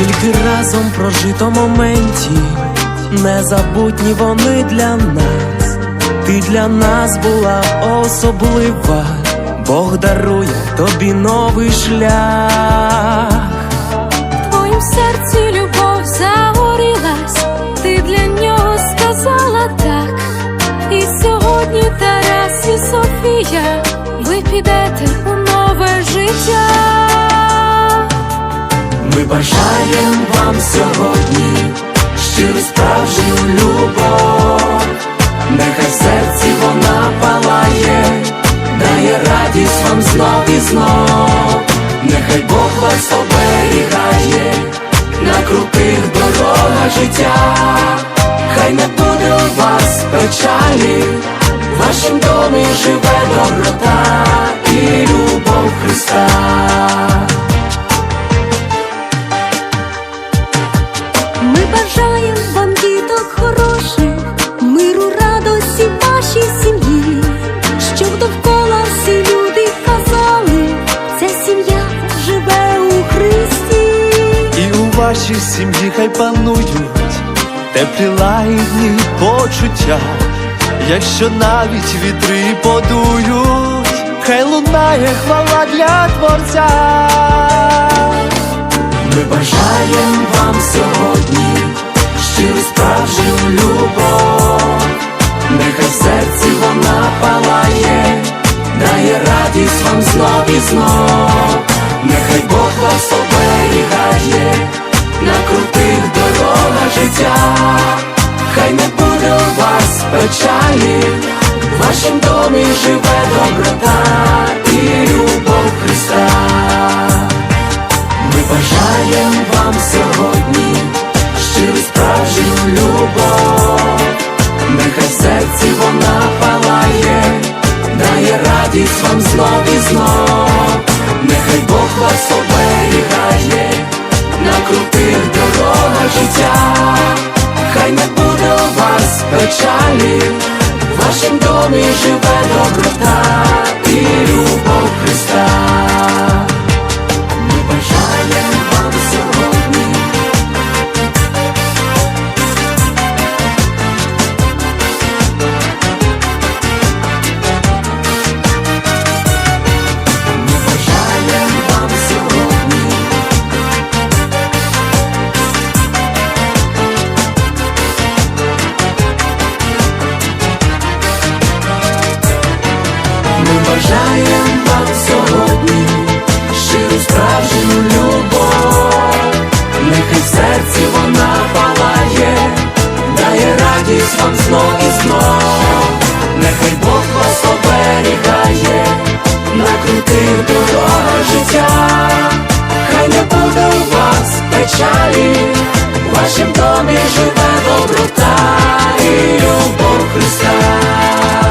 Скільки разом прожито моментів, незабутні вони для нас, ти для нас була особлива, Бог дарує тобі новий шлях. В твоїм серці любов загорілась, ти для нього сказала так. І сьогодні Тарас і Софія, ви підете у нове життя. Ми бажаємо вам сьогодні щиру справжню любов, нехай серці вона палає, дає радість вам знов і знов, нехай Бог вас оберігає на крутих дорогах життя, хай не буде у вас печалі, в вашім домі живе доброта і любов Христа. Вашій сім'ї хай панують теплі лагідні почуття, якщо навіть вітри подують, хай лунає хвала для творця. Ми бажаємо вам сьогодні щиру справжню любов, нехай в серці вона палає, дає радість вам знов і знов, нехай Бог вас печалі, в вашім домі живе доброта і любов Христа. Ми бажаємо вам сьогодні щиру справжню любов, нехай в серці вона палає, дає радість вам знов і знов, нехай Бог вас оберігає печалі, в вашім домі живе доброта і любов. домі живе доброта і любов Христа.